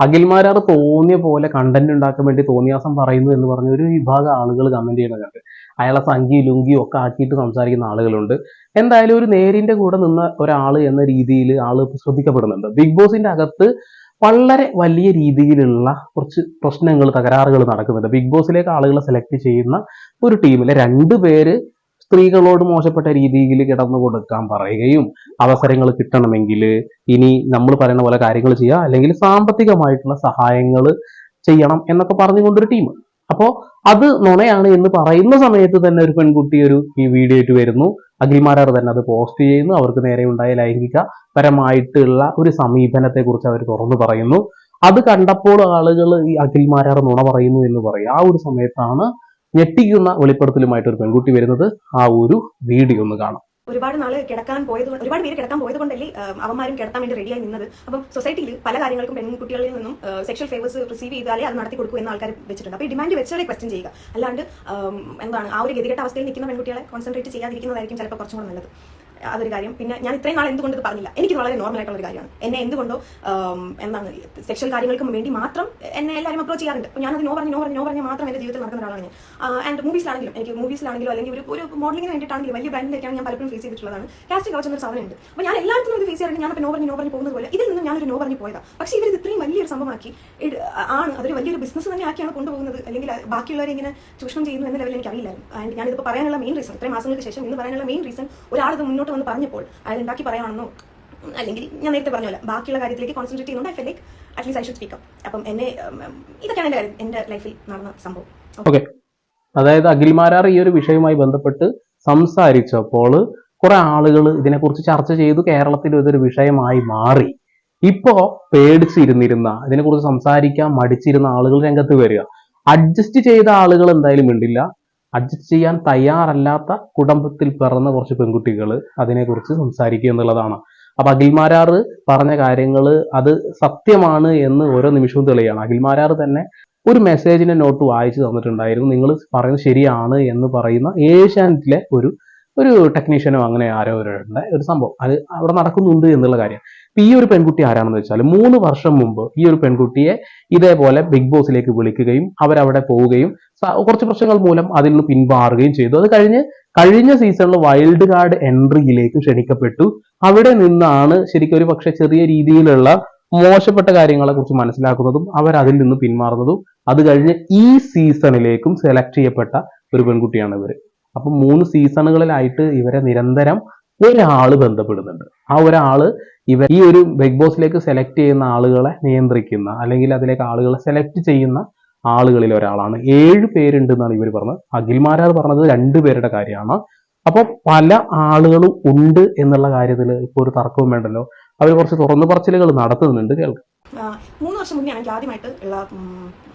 അഖിൽമാരാർ തോന്നിയ പോലെ കണ്ടന്റ് ഉണ്ടാക്കാൻ വേണ്ടി തോന്നിയാസം പറയുന്നു എന്ന് പറഞ്ഞ ഒരു വിഭാഗം ആളുകൾ കമന്റ് ചെയ്യണ കണ്ട് അയാളെ സംഖ്യ ലുങ്കിയും ഒക്കെ ആക്കിയിട്ട് സംസാരിക്കുന്ന ആളുകളുണ്ട്. എന്തായാലും ഒരു നേരിന്റെ കൂടെ നിന്ന ഒരാൾ എന്ന രീതിയിൽ ആൾ ശ്രദ്ധിക്കപ്പെടുന്നുണ്ട്. ബിഗ് ബോസിന്റെ അകത്ത് വളരെ വലിയ രീതിയിലുള്ള കുറച്ച് പ്രശ്നങ്ങൾ തകരാറുകൾ നടക്കുന്നുണ്ട്. ബിഗ് ബോസിലേക്ക് ആളുകളെ സെലക്ട് ചെയ്യുന്ന ഒരു ടീമിലെ രണ്ട് പേര് സ്ത്രീകളോട് മോശപ്പെട്ട രീതിയിൽ കിടന്നു കൊടുക്കാൻ പറയുകയും അവസരങ്ങൾ കിട്ടണമെങ്കിൽ ഇനി നമ്മൾ പറയുന്ന പോലെ കാര്യങ്ങൾ ചെയ്യുക അല്ലെങ്കിൽ സാമ്പത്തികമായിട്ടുള്ള സഹായങ്ങൾ ചെയ്യണം എന്നൊക്കെ പറഞ്ഞുകൊണ്ടൊരു ടീം അപ്പോൾ അത് നുണയാണ് എന്ന് പറയുന്ന സമയത്ത് തന്നെ ഒരു പെൺകുട്ടി ഒരു ഈ വീഡിയോ ആയിട്ട് വരുന്നു. അഖിൽമാരാർ തന്നെ അത് പോസ്റ്റ് ചെയ്യുന്നു. അവർക്ക് നേരെ ഉണ്ടായ ലൈംഗിക പരമായിട്ടുള്ള ഒരു സമീപനത്തെക്കുറിച്ച് അവർ തുറന്നു പറയുന്നു. അത് കണ്ടപ്പോൾ ആളുകൾ ഈ അഖിൽമാരാർ നുണ പറയുന്നു എന്ന് പറയും ആ ഒരു സമയത്താണ് ഞെട്ടിക്കുന്ന വെളിപ്പെടുത്തലുമായിട്ട് ഒരു പെൺകുട്ടി വരുന്നത് ആ ഒരു വീഡിയോ ഒന്ന് കാണാം. ഒരുപാട് നാൾ കിടക്കാൻ പോയത് ഒരുപാട് പേര് കിടക്കാൻ പോയത് കൊണ്ടല്ലേ അവന്മാരും കിടത്താൻ വേണ്ടി റെഡിയായി നിന്നത്. അപ്പം സൊസൈറ്റിയിൽ പല കാര്യങ്ങൾക്കും പെൺകുട്ടികളിൽ നിന്നും സെക്ഷൽ ഫേവേഴ്സ് റിസീവ് ചെയ്താലേ അത് നടത്തി കൊടുക്കൂ എന്ന് ആൾക്കാർ വെച്ചിട്ടുണ്ട്. അപ്പോൾ ഈ ഡിമാൻഡ് വെച്ചാലേ ക്വസ്റ്റ്യൻ ചെയ്യുക. അല്ലാണ്ട് എന്താണ് ആ ഒരു ഗതികെട്ട അവസ്ഥയിൽ നിൽക്കുന്ന പെൺകുട്ടികളെ കോൺസെൻട്രേറ്റ് ചെയ്യാതിരിക്കുന്നതായിരിക്കും ചിലപ്പോൾ കുറച്ചും കൂടെ നല്ലത്. അതൊരു കാര്യം. പിന്നെ ഞാൻ ഇത്രയും നാൾ എന്തുകൊണ്ട് പറഞ്ഞില്ല. എനിക്ക് വളരെ നോർമൽ ആയിട്ടുള്ള ഒരു കാര്യമാണ്. എന്നെ എന്തുകൊണ്ടോ എന്താണ് സെക്ഷൽ കാര്യങ്ങൾക്കും വേണ്ടി മാത്രം എന്നെ എല്ലാവരും അപ്രോച്ച് ചെയ്യാറുണ്ട്. അപ്പോൾ ഞാനത് നോ പറഞ്ഞു നോ പറഞ്ഞു നോ പറഞ്ഞ് മാത്രം എന്റെ ജീവിതത്തിൽ നടക്കുന്ന ഒരാളാണ് ഞാൻ. ആൻഡ് മൂവീസിലാണെങ്കിലും എനിക്ക് മൂവീസിലാണെങ്കിലും അല്ലെങ്കിൽ ഒരു ഒരു മോഡലിംഗിന് വേണ്ടിയിട്ടാണെങ്കിലും വലിയ ബ്രാൻഡിലേക്കാണ് ഞാൻ പലപ്പോഴും ഫേസ് ചെയ്തിട്ടുള്ളതാണ്. കാസ്റ്റിംഗ് കവച്ച് എന്നൊരു സാധനമുണ്ട്. അപ്പോൾ ഞാൻ എല്ലാവർക്കും ഫേസ് ചെയ്യാറുണ്ട്. ഞാൻ നോ പറഞ്ഞു നോ പറഞ്ഞു പോകുന്നത് പോലെ. ഇതിൽ നിന്ന് ഞാനൊരു നോ പറഞ്ഞു പോയതാണ് പക്ഷേ ഇവർ ഇത് ഇത്രയും വലിയൊരു സംഭവമാക്കി ആണ് അതൊരു വലിയൊരു ബിസിനസ് തന്നെ ആക്കിയാണ് കൊണ്ടുപോകുന്നത്. അല്ലെങ്കിൽ ബാക്കിയുള്ളവരെ ഇങ്ങനെ ചൂഷണം ചെയ്യുന്നു എന്ന ലെവലിൽ എനിക്ക് അറിയില്ലായിരുന്നു ആൻഡ് ഞാനിത് പറയാനുള്ള മെയിൻ റീസൺ ഇത്രയും മാസങ്ങൾക്ക് ശേഷം ഇന്ന് പറയാനുള്ള മെയിൻ റീസൺ ഒരാളത് മുന്നോട്ട് വന്ന് പറഞ്ഞപ്പോൾ അയാൾ ഉണ്ടാക്കി പറയാണെന്നോ അല്ലെങ്കിൽ ഞാൻ നേരത്തെ പറഞ്ഞ പോലെ ബാക്കിയുള്ള കാര്യത്തിലേക്ക് കോൺസെൻട്രേറ്റ് ചെയ്യുന്നുണ്ട്. I feel like at least I should speak അപ്പം എന്നെ ഇതൊക്കെയാണ് എന്റെ കാര്യം എന്റെ ലൈഫിൽ നടന്ന സംഭവം. ഓക്കെ അതായത് അഖിൽമാരാർ ഈ ഒരു വിഷയവുമായി ബന്ധപ്പെട്ട് സംസാരിച്ചപ്പോൾ കുറെ ആളുകൾ ഇതിനെക്കുറിച്ച് ചർച്ച ചെയ്തു. കേരളത്തിൽ ഇതൊരു വിഷയമായി മാറി. ഇപ്പോ പേടിച്ചിരുന്നിരുന്ന ഇതിനെക്കുറിച്ച് സംസാരിക്കാൻ മടിച്ചിരുന്ന ആളുകൾ രംഗത്ത് വരിക. അഡ്ജസ്റ്റ് ചെയ്ത ആളുകൾ എന്തായാലും ഉണ്ടില്ല അഡ്ജസ്റ്റ് ചെയ്യാൻ തയ്യാറല്ലാത്ത കുടുംബത്തിൽ പിറന്ന കുറച്ച് പെൺകുട്ടികൾ അതിനെക്കുറിച്ച് സംസാരിക്കുക എന്നുള്ളതാണ്. അപ്പൊ അഖിൽമാരാർ പറഞ്ഞ കാര്യങ്ങൾ അത് സത്യമാണ് എന്ന് ഓരോ നിമിഷവും തെളിയാണ്. അഖിൽമാരാർ തന്നെ ഒരു മെസ്സേജിന്റെ നോട്ട് വായിച്ചു തന്നിട്ടുണ്ടായിരുന്നു. നിങ്ങൾ പറയുന്നത് ശരിയാണ് എന്ന് പറയുന്ന ഏഷ്യാനെറ്റിലെ ഒരു ഒരു ടെക്നീഷ്യനോ അങ്ങനെ ആരോ ഒരു ഒരു സംഭവം. അത് അവിടെ നടക്കുന്നുണ്ട് എന്നുള്ള കാര്യം. ഇപ്പൊ ഈ ഒരു പെൺകുട്ടി ആരാണെന്ന് വെച്ചാൽ മൂന്ന് വർഷം മുമ്പ് ഈ ഒരു പെൺകുട്ടിയെ ഇതേപോലെ ബിഗ് ബോസിലേക്ക് വിളിക്കുകയും അവരവിടെ പോവുകയും കുറച്ച് പ്രശ്നങ്ങൾ മൂലം അതിൽ നിന്ന് പിന്മാറുകയും ചെയ്തു. അത് കഴിഞ്ഞ് കഴിഞ്ഞ സീസണിൽ വൈൽഡ് കാർഡ് എൻട്രിയിലേക്ക് ക്ഷണിക്കപ്പെട്ടു. അവിടെ നിന്നാണ് ശരിക്കും ഒരു പക്ഷെ ചെറിയ രീതിയിലുള്ള മോശപ്പെട്ട കാര്യങ്ങളെ കുറിച്ച് മനസ്സിലാക്കുന്നതും അവർ അതിൽ നിന്ന് പിന്മാറുന്നതും അത് കഴിഞ്ഞ് ഈ സീസണിലേക്കും സെലക്ട് ചെയ്യപ്പെട്ട ഒരു പെൺകുട്ടിയാണ് ഇവർ. അപ്പൊ മൂന്ന് സീസണുകളിലായിട്ട് ഇവരെ നിരന്തരം ഒരാൾ ബന്ധപ്പെടുന്നുണ്ട്. ആ ഒരാൾ ഇവ ഈ ഒരു ബിഗ് ബോസിലേക്ക് സെലക്ട് ചെയ്യുന്ന ആളുകളെ നിയന്ത്രിക്കുന്ന അല്ലെങ്കിൽ അതിലേക്ക് ആളുകളെ സെലക്ട് ചെയ്യുന്ന ആളുകളിൽ ഒരാളാണ്. ഏഴ് പേരുണ്ട് എന്നാണ് ഇവർ പറഞ്ഞത് അഖിൽമാരാർ പറഞ്ഞത് രണ്ടു പേരുടെ കാര്യമാണ്. അപ്പൊ പല ആളുകളും ഉണ്ട് എന്നുള്ള കാര്യത്തിൽ ഇപ്പൊ ഒരു തർക്കവും വേണ്ടല്ലോ. അവർ കുറച്ച് തുറന്നു പറച്ചിലുകൾ നടത്തുന്നുണ്ട് കേൾക്കാം. മൂന്ന് വർഷം മുന്നേ ആദ്യമായിട്ട് ഉള്ള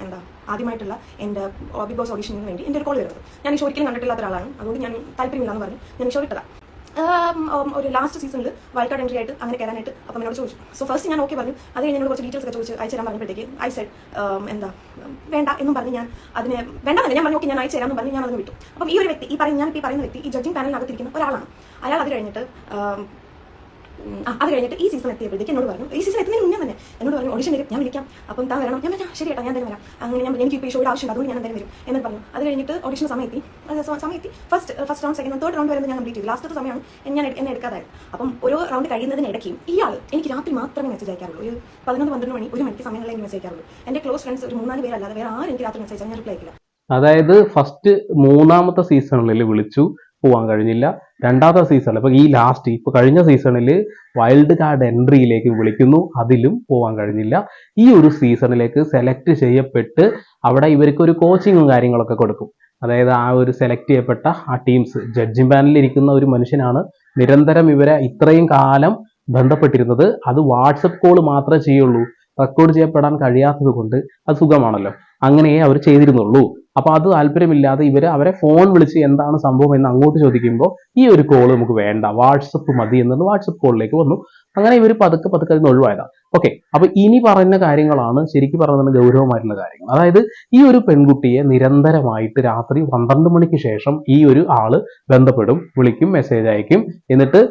എന്താ ആദ്യമായിട്ടുള്ള എന്റെ ബിഗ് ബോസ് ഓഡിഷന് വേണ്ടി എന്റെ ഒരു കോൾ വരുന്നത്. ഞാൻ ഈ ഒരിക്കലും കണ്ടിട്ടില്ലാത്ത ഒരാളാണ്. അതുകൊണ്ട് ഞാൻ താല്പര്യമില്ലാന്ന് പറഞ്ഞു. ഞാൻ ഈ ഷോ ഇട്ടതാണ് ആം, ഉം, ഒരു ലാസ്റ്റ് സീസണിൽ വൈൽഡ് എൻട്രി ആയിട്ട് അങ്ങനെ കയറാനായിട്ട് അപ്പം എന്നോട് ചോദിച്ചു. സോ ഫസ്റ്റ് ഞാൻ ഓക്കെ പറഞ്ഞു. അത് കഴിഞ്ഞ് കുറച്ച് ഡീറ്റെയിൽസ് ഒക്കെ ചോദിച്ച് അയച്ചു തരാൻ പറഞ്ഞപ്പോഴത്തേക്ക് ഐ സെഡ് എന്താ വേണ്ട എന്നും പറഞ്ഞ് ഞാൻ അതിനെ വേണ്ട ഞാൻ പറഞ്ഞു ഓക്കെ ഞാൻ അയച്ചു തരാമെന്ന് പറഞ്ഞ് ഞാൻ അതിന് വിട്ടു. അപ്പം ഈ ഒരു വ്യക്തി ഈ പറയുന്ന ഞാൻ ഈ പറയുന്ന വ്യക്തി ഈ ജഡ്ജിങ് പാനലിനകത്തിരിക്കുന്ന ഒരാളാണ്. അയാൾ അത് കഴിഞ്ഞിട്ട് അത് കഴിഞ്ഞിട്ട് ഈ സീസൺ എത്തിയപ്പോഴത്തേക്ക് എന്നോട് പറഞ്ഞു ഈ സീസൺ എത്തുന്നതിന് മുന്നേ തന്നെ എന്നോട് പറഞ്ഞു ഓഡിഷൻ വരും ഞാൻ വിളിക്കാം. അപ്പം താ വരണം. ഞാൻ "ആ, ശരി കേട്ടോ ഞാൻ തന്നെ വരാം. അങ്ങനെ ഞാൻ എനിക്ക് ഇപ്പോൾ ഈ ഷോയുടെ ആവശ്യമുണ്ട് അതുകൊണ്ട് ഞാൻ എന്തായാലും വരും. എന്ന് പറഞ്ഞു. അത് കഴിഞ്ഞിട്ട് ഓഡിഷൻ സമയത്തി. സമയത്തി. First first round second third round വരുമ്പോൾ ഞാൻ കംപ്ലീറ്റ് ചെയ്തു ലാസ്റ്റത്തെ സമയമാണ് ഞാൻ എന്നെ എടുക്കാതായത്. അപ്പം ഓരോ റൗണ്ട് കഴിയുന്നതിനിടയ്ക്കും ഇയാൾ എനിക്ക് രാത്രി മാത്രമേ മെസ്സേജ് അയക്കാറുള്ളൂ. ഒരു പതിനൊന്ന് പന്ത്രണ്ട് മണി ഒരു മണിക്ക് സമയങ്ങളിൽ എനിക്ക് മെസ്സേജ് അയക്കാറുള്ളൂ. എന്റെ ക്ലോസ് ഫ്രണ്ട്സ് ഒരു മൂന്നാൽ പേരല്ലാതെ വേറെ ആരും എനിക്ക് രാത്രി മെസ്സേജ് ഞാൻ റിപ്ലൈ അയക്കില്ല അതായത് ഫസ്റ്റ് മൂന്നാമത്തെ സീസണിൽ വിളിച്ചു. പോവാൻ കഴിഞ്ഞില്ല. രണ്ടാമത്തെ സീസണിൽ ഇപ്പൊ ഈ ലാസ്റ്റ് ഇപ്പൊ കഴിഞ്ഞ സീസണിൽ വൈൽഡ് കാർഡ് എൻട്രിയിലേക്ക് വിളിക്കുന്നു. അതിലും പോവാൻ കഴിഞ്ഞില്ല. ഈ ഒരു സീസണിലേക്ക് സെലക്ട് ചെയ്യപ്പെട്ട് അവിടെ ഇവർക്ക് ഒരു കോച്ചിങ്ങും കാര്യങ്ങളൊക്കെ കൊടുക്കും. അതായത് ആ ഒരു സെലക്ട് ചെയ്യപ്പെട്ട ആ ടീംസ് ജഡ്ജിംഗ് പാനലിൽ ഇരിക്കുന്ന ഒരു മനുഷ്യനാണ് നിരന്തരം ഇവരെ ഇത്രയും കാലം ബന്ധപ്പെട്ടിരുന്നത്. അത് വാട്സപ്പ് കോൾ മാത്രമേ ചെയ്യുള്ളൂ. റെക്കോർഡ് ചെയ്യപ്പെടാൻ കഴിയാത്തത് കൊണ്ട് അത് സുഖമാണല്ലോ. അങ്ങനെയേ അവർ ചെയ്തിരുന്നുള്ളൂ. അപ്പൊ അത് താല്പര്യമില്ലാതെ ഇവർ അവരെ ഫോൺ വിളിച്ച് എന്താണ് സംഭവം എന്ന് അങ്ങോട്ട് ചോദിക്കുമ്പോൾ ഈ ഒരു കോൾ നമുക്ക് വേണ്ട വാട്സപ്പ് മതി എന്നുള്ള വാട്സപ്പ് കോളിലേക്ക് വന്നു. അങ്ങനെ ഇവർ പതുക്കെ പതുക്കെ അതിന് ഒഴിവായതാണ് ഓക്കെ അപ്പൊ ഇനി പറയുന്ന കാര്യങ്ങളാണ് ശരിക്കും പറയുന്നത് ഗൗരവമായിട്ടുള്ള കാര്യങ്ങൾ. അതായത് ഈ ഒരു പെൺകുട്ടിയെ നിരന്തരമായിട്ട് രാത്രി പന്ത്രണ്ട് മണിക്ക് ശേഷം ഈ ഒരു ആൾ ബന്ധപ്പെടും വിളിക്കും മെസ്സേജ് അയക്കും. എന്നിട്ട്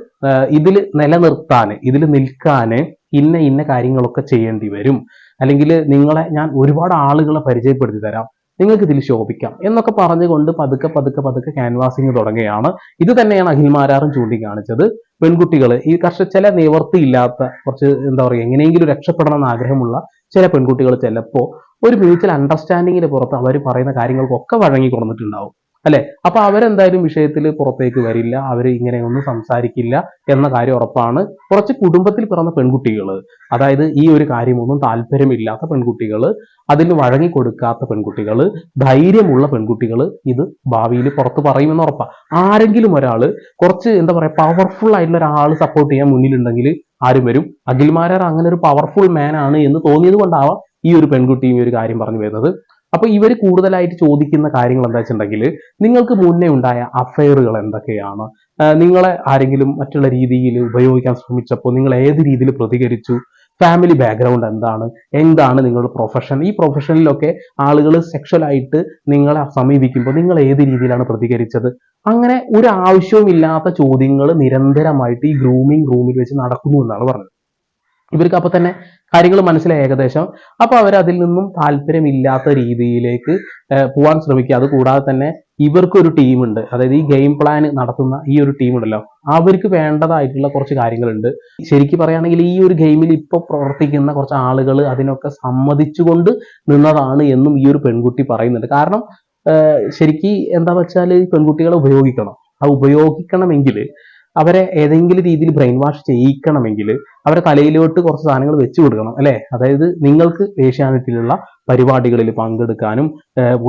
ഇതിൽ നിലനിർത്താൻ ഇതിൽ നിൽക്കാന് ഇന്ന ഇന്ന കാര്യങ്ങളൊക്കെ ചെയ്യേണ്ടി വരും. അല്ലെങ്കിൽ നിങ്ങളെ ഞാൻ ഒരുപാട് ആളുകളെ പരിചയപ്പെടുത്തി തരാം. നിങ്ങൾക്ക് ഇതിൽ ശോഭിക്കാം. എന്നൊക്കെ പറഞ്ഞുകൊണ്ട് പതുക്കെ പതുക്കെ പതുക്കെ ക്യാൻവാസിങ് തുടങ്ങുകയാണ്. ഇത് തന്നെയാണ് അഖിൽമാരാറും ചൂണ്ടിക്കാണിച്ചത്. പെൺകുട്ടികൾ ഈ കർഷ ചില നിവർത്തിയില്ലാത്ത കുറച്ച് എന്താ പറയുക എങ്ങനെയെങ്കിലും രക്ഷപ്പെടണം എന്ന ആഗ്രഹമുള്ള ചില പെൺകുട്ടികൾ ചിലപ്പോൾ ഒരു മ്യൂച്വൽ അണ്ടർസ്റ്റാൻഡിങ്ങിന് പുറത്ത് അവർ പറയുന്ന കാര്യങ്ങൾക്കൊക്കെ വഴങ്ങി കൊടുത്തിട്ടുണ്ടാവും. അല്ലെ? അപ്പൊ അവരെന്തായാലും വിഷയത്തിൽ പുറത്തേക്ക് വരില്ല. അവർ ഇങ്ങനെ ഒന്നും സംസാരിക്കില്ല എന്ന കാര്യം ഉറപ്പാണ്. കുറച്ച് കുടുംബത്തിൽ പിറന്ന പെൺകുട്ടികൾ അതായത് ഈ ഒരു കാര്യമൊന്നും താല്പര്യമില്ലാത്ത പെൺകുട്ടികൾ അതിന് വഴങ്ങിക്കൊടുക്കാത്ത പെൺകുട്ടികൾ ധൈര്യമുള്ള പെൺകുട്ടികൾ ഇത് ഭാവിയിൽ പുറത്ത് പറയുമെന്ന് ഉറപ്പാണ് ആരെങ്കിലും ഒരാൾ കുറച്ച് എന്താ പറയുക പവർഫുൾ ആയിട്ടുള്ള ഒരാൾ സപ്പോർട്ട് ചെയ്യാൻ മുന്നിലുണ്ടെങ്കിൽ ആരും വരും. അഖിൽമാരാർ അങ്ങനെ ഒരു പവർഫുൾ മാൻ ആണ് എന്ന് തോന്നിയത് കൊണ്ടാവാം ഈ ഒരു പെൺകുട്ടിയും ഈ ഒരു കാര്യം പറഞ്ഞു വരുന്നത്. അപ്പൊ ഇവർ കൂടുതലായിട്ട് ചോദിക്കുന്ന കാര്യങ്ങൾ എന്താ വെച്ചിട്ടുണ്ടെങ്കിൽ നിങ്ങൾക്ക് മുന്നേ ഉണ്ടായ അഫയറുകൾ എന്തൊക്കെയാണ്? നിങ്ങളെ ആരെങ്കിലും മറ്റുള്ള രീതിയിൽ ഉപയോഗിക്കാൻ ശ്രമിച്ചപ്പോൾ നിങ്ങൾ ഏത് രീതിയിൽ പ്രതികരിച്ചു? ഫാമിലി ബാക്ക്ഗ്രൗണ്ട് എന്താണ്? എന്താണ് നിങ്ങളുടെ പ്രൊഫഷൻ ഈ പ്രൊഫഷനിലൊക്കെ ആളുകൾ സെക്ഷലായിട്ട് നിങ്ങളെ സമീപിക്കുമ്പോൾ നിങ്ങൾ ഏത് രീതിയിലാണ് പ്രതികരിച്ചത്? അങ്ങനെ ഒരു ആവശ്യവുമില്ലാത്ത ചോദ്യങ്ങൾ നിരന്തരമായിട്ട് ഈ ഗ്രൂമിംഗ് റൂമിൽ വെച്ച് നടക്കുന്നു എന്നാണ് പറഞ്ഞത്. ഇവർക്ക് അപ്പൊ തന്നെ കാര്യങ്ങൾ മനസ്സിലായി ഏകദേശം. അപ്പൊ അവർ അതിൽ നിന്നും താല്പര്യമില്ലാത്ത രീതിയിലേക്ക് പോവാൻ ശ്രമിക്കുക. അത് കൂടാതെ തന്നെ ഇവർക്കൊരു ടീമുണ്ട്. അതായത് ഈ ഗെയിം പ്ലാൻ നടത്തുന്ന ഈ ഒരു ടീമുണ്ടല്ലോ. അവർക്ക് വേണ്ടതായിട്ടുള്ള കുറച്ച് കാര്യങ്ങളുണ്ട്. ശരിക്കും പറയുകയാണെങ്കിൽ ഈ ഒരു ഗെയിമിൽ ഇപ്പോൾ പ്രവർത്തിക്കുന്ന കുറച്ച് ആളുകൾ അതിനൊക്കെ സമ്മതിച്ചുകൊണ്ട് നിന്നതാണ് എന്നും ഈ ഒരു പെൺകുട്ടി പറയുന്നുണ്ട്. കാരണം ശരിക്ക് എന്താ വെച്ചാൽ പെൺകുട്ടികളെ ഉപയോഗിക്കണം. ആ ഉപയോഗിക്കണമെങ്കിൽ അവരെ ഏതെങ്കിലും രീതിയിൽ ബ്രെയിൻ വാഷ് ചെയ്യിക്കണമെങ്കിൽ അവരെ തലയിലോട്ട് കുറച്ച് സാധനങ്ങൾ വെച്ചു കൊടുക്കണം അല്ലേ? അതായത് നിങ്ങൾക്ക് ഏഷ്യാനെറ്റിലുള്ള പരിപാടികളിൽ പങ്കെടുക്കാനും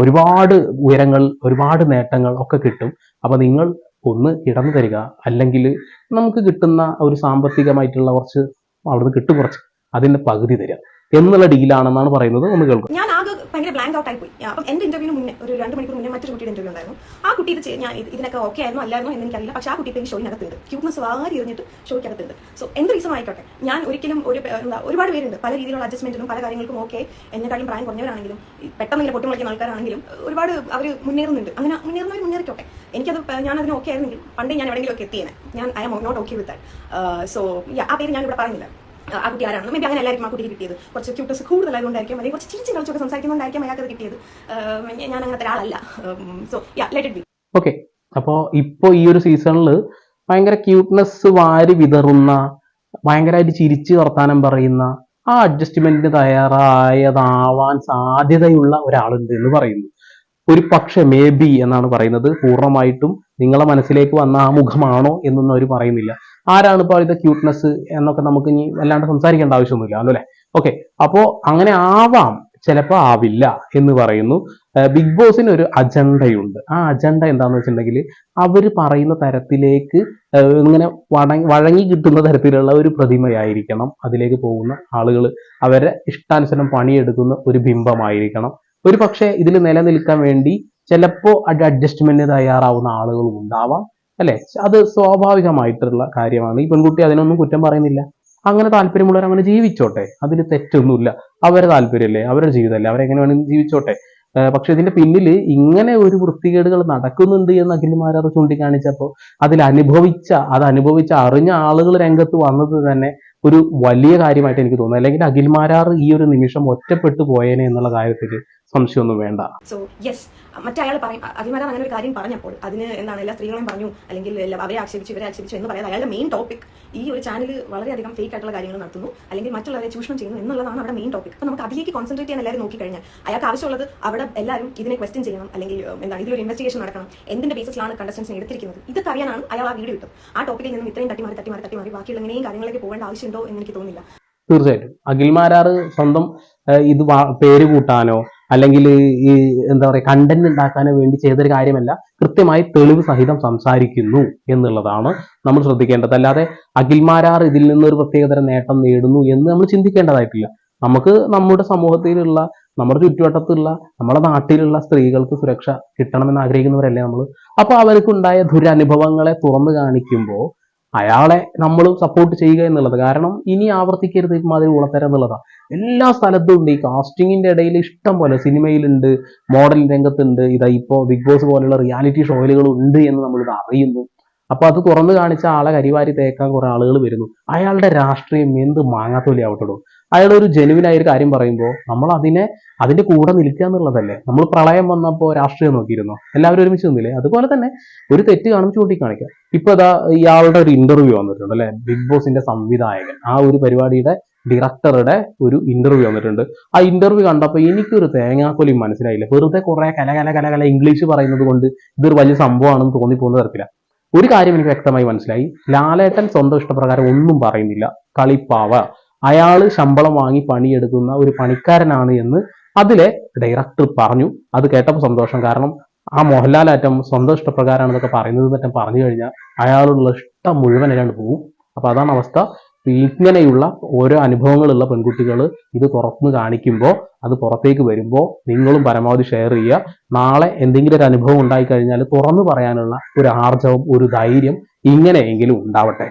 ഒരുപാട് ഉയരങ്ങൾ ഒരുപാട് നേട്ടങ്ങൾ ഒക്കെ കിട്ടും. അപ്പൊ നിങ്ങൾ ഒന്ന് ഇടന്നു തരിക. അല്ലെങ്കിൽ നമുക്ക് കിട്ടുന്ന ഒരു സാമ്പത്തികമായിട്ടുള്ള കുറച്ച് അവിടുന്ന് കിട്ടും കുറച്ച് അതിന്റെ പകുതി തരിക. എന്നുള്ള ഡീലാണെന്നാണ് പറയുന്നത്. ഒന്ന് കേൾക്കാം. ഭയങ്കര ബ്ലാങ്ക് ഔട്ട് ആയി പോയി അപ്പം എന്റെ ഇന്റർവ്യൂവിന് മുന്നേ ഒരു രണ്ട് മണിക്കൂർ മുന്നേ മറ്റൊരു കുട്ടിയുടെ ഇന്റർവ്യൂ ഉണ്ടായിരുന്നു. ആ കുട്ടി ഇത് ഞാൻ ഇതിനൊക്കെ ഓക്കെ ആയിരുന്നു അല്ലായിരുന്നു എന്ന് എനിക്കറിയില്ല. പക്ഷേ ആ കുട്ടി ഇപ്പോൾ ഷോയിനകത്തുണ്ട് ക്യൂട്ട്നസ് വാരി എറിഞ്ഞിട്ട് ഷോയ്ക്കകത്തുണ്ട് സോ എന്ത് റീസൺ ആയിക്കോട്ടെ? ഞാൻ ഒരിക്കലും ഒരു എന്താ ഒരുപാട് പേരുണ്ട്. പല രീതിയിലുള്ള അഡ്ജസ്റ്റ്മെന്റിനും പല കാര്യങ്ങൾക്കും ഓക്കെ എന്നെക്കാളും പ്രായം കുറഞ്ഞവരാണെങ്കിലും പെട്ടെന്ന് ഇങ്ങനെ പൊട്ടിമുളയ്ക്കുന്ന ആൾക്കാരാണെങ്കിലും ഒരുപാട് അവർ മുന്നേറുന്നുണ്ട്. അങ്ങനെ മുന്നേറുന്നവർ മുന്നേറിക്കോട്ടെ. എനിക്കത് ഞാൻ അതിന് ഓക്കെ ആയിരുന്നെങ്കിൽ പണ്ടേ ഞാൻ എവിടെയെങ്കിലും ഒക്കെ എത്തിയേനെ. ഞാൻ I am not okay with so ആ പേര് ഞാൻ ഇവിടെ പറയുന്നില്ല. ആ കുട്ടി ആരാണ് മേബി അങ്ങനെ എല്ലാവർക്കും ആ കുട്ടിക്ക് കിട്ടിയത്. കുറച്ച് ക്യൂട്ടസ് കൂടുതലായതുകൊണ്ടായിരിക്കും. അല്ലെങ്കിൽ കുറച്ച് ചിരിച്ചും കളിച്ചൊക്കെ സംസാരിക്കുന്നുണ്ടായിരിക്കും അയാൾക്ക് അത് കിട്ടിയത്. ഞാൻ അങ്ങനത്തെ ഒരാളല്ല. So yeah let it be okay അപ്പോൾ ഇപ്പോൾ ഈ ഒരു സീസണിൽ ഭയങ്കര ക്യൂട്ട്നെസ് വാരി വിതറുന്ന ഭയങ്കരമായിട്ട് ചിരിച്ച് വർത്താനം പറയുന്ന ആ അഡ്ജസ്റ്റ്മെന്റിന് തയ്യാറായതാവാൻ സാധ്യതയുള്ള ഒരാളുണ്ട് എന്ന് പറയുന്നു. ഒരു പക്ഷെ മേ ബി എന്നാണ് പറയുന്നത്. പൂർണമായിട്ടും നിങ്ങളെ മനസ്സിലേക്ക് വന്ന ആ മുഖമാണോ എന്നൊന്നും അവർ പറയുന്നില്ല. ആരാണ് ഇപ്പോൾ ഇത് ക്യൂട്ട്നെസ് എന്നൊക്കെ നമുക്ക് ഇനി വല്ലാണ്ട് സംസാരിക്കേണ്ട ആവശ്യമൊന്നുമില്ല അല്ലേ? ഓക്കെ അപ്പോ അങ്ങനെ ആവാം. ചിലപ്പോൾ ആവില്ല എന്ന് പറയുന്നു. ബിഗ് ബോസിന് ഒരു അജണ്ടയുണ്ട്. ആ അജണ്ട എന്താന്ന് വെച്ചിട്ടുണ്ടെങ്കിൽ അവർ പറയുന്ന തരത്തിലേക്ക് ഇങ്ങനെ വഴങ്ങി വഴങ്ങി കിട്ടുന്ന തരത്തിലുള്ള ഒരു പ്രതിമയായിരിക്കണം. അതിലേക്ക് പോകുന്ന ആളുകൾ അവരെ ഇഷ്ടാനുസരണം പണിയെടുക്കുന്ന ഒരു ബിംബമായിരിക്കണം. ഒരു പക്ഷേ ഇതിൽ നിലനിൽക്കാൻ വേണ്ടി ചിലപ്പോൾ അഡ്ജസ്റ്റ്മെന്റിന് തയ്യാറാവുന്ന ആളുകളും ഉണ്ടാവാം അല്ലെ? അത് സ്വാഭാവികമായിട്ടുള്ള കാര്യമാണ്. ഈ പെൺകുട്ടി അതിനൊന്നും കുറ്റം പറയുന്നില്ല. അങ്ങനെ താല്പര്യമുള്ളവർ അങ്ങനെ ജീവിച്ചോട്ടെ. അതിൽ തെറ്റൊന്നുമില്ല. അവരെ താല്പര്യമല്ലേ? അവരുടെ ജീവിതമല്ലേ? അവരെങ്ങനെ വേണമെങ്കിലും ജീവിച്ചോട്ടെ? പക്ഷെ ഇതിന്റെ പിന്നിൽ ഇങ്ങനെ ഒരു വൃത്തികേടുകൾ നടക്കുന്നുണ്ട് എന്ന് അഖിൽമാരത് ചൂണ്ടിക്കാണിച്ചപ്പോൾ അതിൽ അനുഭവിച്ച അത് അനുഭവിച്ച അറിഞ്ഞ ആളുകൾ രംഗത്ത് വന്നത് തന്നെ ഒരു വലിയ കാര്യമായിട്ട് എനിക്ക് തോന്നുന്നു. അല്ലെങ്കിൽ അഖിൽമാരാർ ഈ ഒരു നിമിഷം ഒറ്റപ്പെട്ടു പോയേനെ എന്നുള്ള കാര്യത്തിൽ സംശയമൊന്നും വേണ്ട. സോ യെസ് മറ്റയാൾ പറയും അഭിമാനം അങ്ങനെ ഒരു കാര്യം പറഞ്ഞപ്പോൾ അതിന് എന്താണ് എല്ലാ സ്ത്രീകളെയും പറഞ്ഞു അല്ലെങ്കിൽ അവരെ ആക്ഷേപിച്ചു ഇവരെ ആക്ഷേപിച്ചു എന്ന് പറയാതെ അയാളുടെ മെയിൻ ടോപ്പിക് ഈ ഒരു ചാനൽ വളരെയധികം ഫേക്ക് ആയിട്ടുള്ള കാര്യങ്ങൾ നടത്തുന്നു അല്ലെങ്കിൽ മറ്റുള്ളവരെ ചൂഷണം ചെയ്യുന്നു എന്നുള്ളതാണ് അവിടെ മെയിൻ ടോപ്പിക് അപ്പോൾ നമുക്ക് അതിലേക്ക് കോൺസെൻട്രേറ്റ് ചെയ്യാൻ എല്ലാവരും നോക്കിക്കഴിഞ്ഞാൽ അയാൾക്ക് ആവശ്യമുള്ളത് അവിടെ എല്ലാവരും ഇതിനെ ക്വസ്റ്റ്യൻ ചെയ്യണം അല്ലെങ്കിൽ എന്താണ് ഇതിലൊരു ഇൻവെസ്റ്റിഗേഷൻ നടക്കണം എന്തിന്റെ ബേസിലാണ് കണ്ടസ്റ്റൻസിനെ എടുത്തിരിക്കുന്നത്. ഇതൊക്കെ അറിയാനാണ് അയാൾ ആ വീഡിയോ ഇട്ടത്. ആ ടോപ്പിക്കിൽ നിന്നും ഇത്രയും തട്ടിമാറി തട്ടിമാറി തട്ടിമാറി ബാക്കിയുള്ള ഇങ്ങനെയും കാര്യങ്ങളൊക്കെ പോകേണ്ട ആവശ്യമുണ്ടോ എന്ന് എനിക്ക് തോന്നുന്നില്ല. തീർച്ചയായിട്ടും. അഖിൽമാരാറ് സ്വന്തം ഇത് പേര് കൂട്ടാനോ അല്ലെങ്കിൽ ഈ എന്താ പറയുക കണ്ടന്റ് ഉണ്ടാക്കാനോ വേണ്ടി ചെയ്തൊരു കാര്യമല്ല കൃത്യമായി തെളിവ് സഹിതം സംസാരിക്കുന്നു എന്നുള്ളതാണ് നമ്മൾ ശ്രദ്ധിക്കേണ്ടത്. അല്ലാതെ അഖിൽമാരാർ ഇതിൽ നിന്ന് ഒരു പ്രത്യേകതരം നേട്ടം നേടുന്നു എന്ന് നമ്മൾ ചിന്തിക്കേണ്ടതായിട്ടില്ല. നമുക്ക് നമ്മുടെ സമൂഹത്തിലുള്ള നമ്മുടെ ചുറ്റുവട്ടത്തുള്ള നമ്മുടെ നാട്ടിലുള്ള സ്ത്രീകൾക്ക് സുരക്ഷ കിട്ടണമെന്ന് ആഗ്രഹിക്കുന്നവരല്ലേ നമ്മൾ? അപ്പോൾ അവർക്കുണ്ടായ ദുരനുഭവങ്ങളെ തുറന്നു കാണിക്കുമ്പോൾ അയാളെ നമ്മൾ സപ്പോർട്ട് ചെയ്യുക എന്നുള്ളത്. കാരണം ഇനി ആവർത്തിക്കരുത് ഇമാതിരി ഉളത്തരം എന്നുള്ളതാണ് എല്ലാ സ്ഥലത്തും ഉണ്ട്. ഈ കാസ്റ്റിങ്ങിന്റെ ഇടയിൽ ഇഷ്ടം പോലെ സിനിമയിലുണ്ട് മോഡൽ രംഗത്തുണ്ട്. ഇതാ ഇപ്പോൾ ബിഗ് ബോസ് പോലുള്ള റിയാലിറ്റി ഷോയിലുകൾ ഉണ്ട് എന്ന് നമ്മൾ ഇത് അറിയുന്നു. അപ്പൊ അത് തുറന്നു കാണിച്ച ആളെ കരിവാരി തേക്കാൻ കുറെ ആളുകൾ വരുന്നു. അയാളുടെ രാഷ്ട്രീയം എന്ത് മാങ്ങാത്തൊലി ആവട്ടോ അയാൾ ഒരു ജെനുവിനായ ഒരു കാര്യം പറയുമ്പോൾ നമ്മൾ അതിനെ അതിന്റെ കൂടെ നിൽക്കുക എന്നുള്ളതല്ലേ? നമ്മൾ പ്രളയം വന്നപ്പോൾ രാഷ്ട്രീയം നോക്കിയിരുന്നു? എല്ലാവരും ഒരുമിച്ച് നിന്നില്ലേ? അതുപോലെ തന്നെ ഒരു തെറ്റ് കാണുമ്പോൾ ചൂണ്ടിക്കാണിക്കുക. ഇപ്പൊ ഇതാ ഇയാളുടെ ഒരു ഇന്റർവ്യൂ വന്നിട്ടുണ്ട് അല്ലെ? ബിഗ് ബോസിന്റെ സംവിധായകൻ. ആ ഒരു പരിപാടിയുടെ ഡയറക്ടറുടെ ഒരു ഇന്റർവ്യൂ വന്നിട്ടുണ്ട്. ആ ഇന്റർവ്യൂ കണ്ടപ്പോൾ എനിക്കൊരു തേങ്ങാക്കൊലി മനസ്സിലായില്ല. വെറുതെ കുറെ കല കല കല കല ഇംഗ്ലീഷ് പറയുന്നത് കൊണ്ട് ഇതൊരു വലിയ സംഭവമാണെന്ന് തോന്നിപ്പോകുന്ന തരത്തില്ല ഒരു കാര്യം എനിക്ക് വ്യക്തമായി മനസ്സിലായി. ലാലേട്ടൻ സ്വന്തം ഇഷ്ടപ്രകാരം ഒന്നും പറയുന്നില്ല. കളിപ്പാവ. അയാൾ ശമ്പളം വാങ്ങി പണിയെടുക്കുന്ന ഒരു പണിക്കാരനാണ് എന്ന് അതിലെ ഡയറക്ടർ പറഞ്ഞു. അത് കേട്ടപ്പോൾ സന്തോഷം. കാരണം ആ മോഹൻലാൽ അറ്റം സ്വന്തം ഇഷ്ടപ്രകാരമാണ് ഇതൊക്കെ പറയുന്നത് എന്നറ്റം പറഞ്ഞു കഴിഞ്ഞാൽ അയാളുള്ള ഇഷ്ടം മുഴുവൻ അല്ലാണ്ട് പോകും അപ്പൊ അതാണ് അവസ്ഥ. ഇങ്ങനെയുള്ള ഓരോ അനുഭവങ്ങളുള്ള പെൺകുട്ടികൾ ഇത് തുറന്നു കാണിക്കുമ്പോൾ അത് പുറത്തേക്ക് വരുമ്പോൾ നിങ്ങളും പരമാവധി ഷെയർ ചെയ്യുക. നാളെ എന്തെങ്കിലും ഒരു അനുഭവം ഉണ്ടായിക്കഴിഞ്ഞാൽ തുറന്നു പറയാനുള്ള ഒരു ആർജവം ഒരു ധൈര്യം ഇങ്ങനെയെങ്കിലും ഉണ്ടാവട്ടെ.